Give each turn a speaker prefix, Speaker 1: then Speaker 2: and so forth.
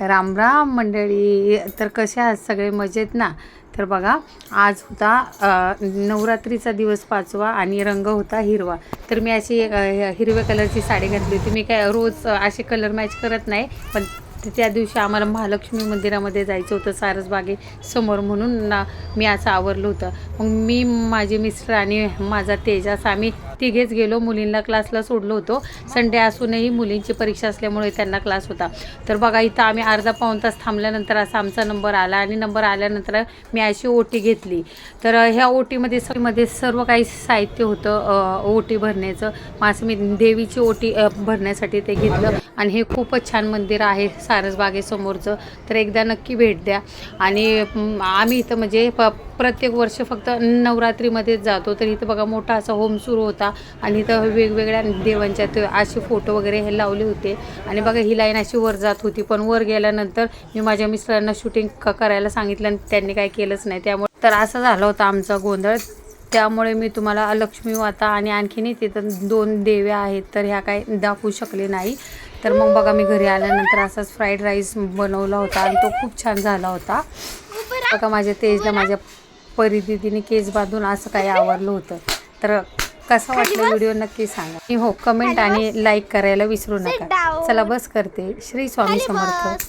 Speaker 1: राम राम मंडळी तर कशा आहात सगळे? मजेत ना? तर बघा आज होता नवरात्रीचा दिवस पाचवा आणि रंग होता हिरवा. तर मी अशी हिरव्या कलरची साडी घातली होती. मी काय रोज असे कलर मॅच करत नाही पण त्या दिवशी आम्हाला महालक्ष्मी मंदिरामध्ये जायचं होतं सारसबागे समोर म्हणून ना मी असं आवरलं होतं. मग मी माझे मिस्टर आणि माझा तेजास आम्ही तिघेच गेलो. मुलींना क्लासला सोडलो होतो. संडे असूनही मुलींची परीक्षा असल्यामुळे त्यांना क्लास होता. तर बघा इथं आम्ही अर्धा पाऊण तास थांबल्यानंतर असा आमचा नंबर आला आणि नंबर आल्यानंतर मी अशी ओटी घेतली. तर ह्या ओटीमध्ये मध्ये सर्व काही साहित्य होतं ओटी भरण्याचं. मग असं मी देवीची ओटी भरण्यासाठी ते घेतलं. आणि हे खूपच छान मंदिर आहे सारसबागेसमोरचं तर एकदा नक्की भेट द्या. आणि आम्ही इथं म्हणजे प प्रत्येक वर्ष फक्त नवरात्रीमध्येच जातो. तर इथं बघा मोठा असा होम सुरू होता. आणि इथं वेगवेगळ्या देवांच्या ते असे फोटो वगैरे हे लावले होते. आणि बघा ही लाईन अशी वर जात होती. पण वर गेल्यानंतर मी माझ्या मिस्टरांना शूटिंग करायला सांगितलं आणि त्यांनी काय केलंच नाही. त्यामुळे तर असं झालं होतं आमचा गोंधळ. त्यामुळे मी तुम्हाला लक्ष्मी माता आणि आणखीनही तिथं दोन देव्या आहेत तर ह्या काय दाखवू शकले नाही. तर मग बघा मी घरी आल्यानंतर असाच फ्राईड राईस बनवला होता आणि तो खूप छान झाला होता. बघा माझ्या तेजला माझ्या परिदिदीने केस बांधून असं काही आवरलं होतं. तर कसा वाटला व्हिडिओ नक्की सांगा. हो कमेंट आणि लाईक करायला विसरू नका. चला बस करते. श्री स्वामी समर्थ.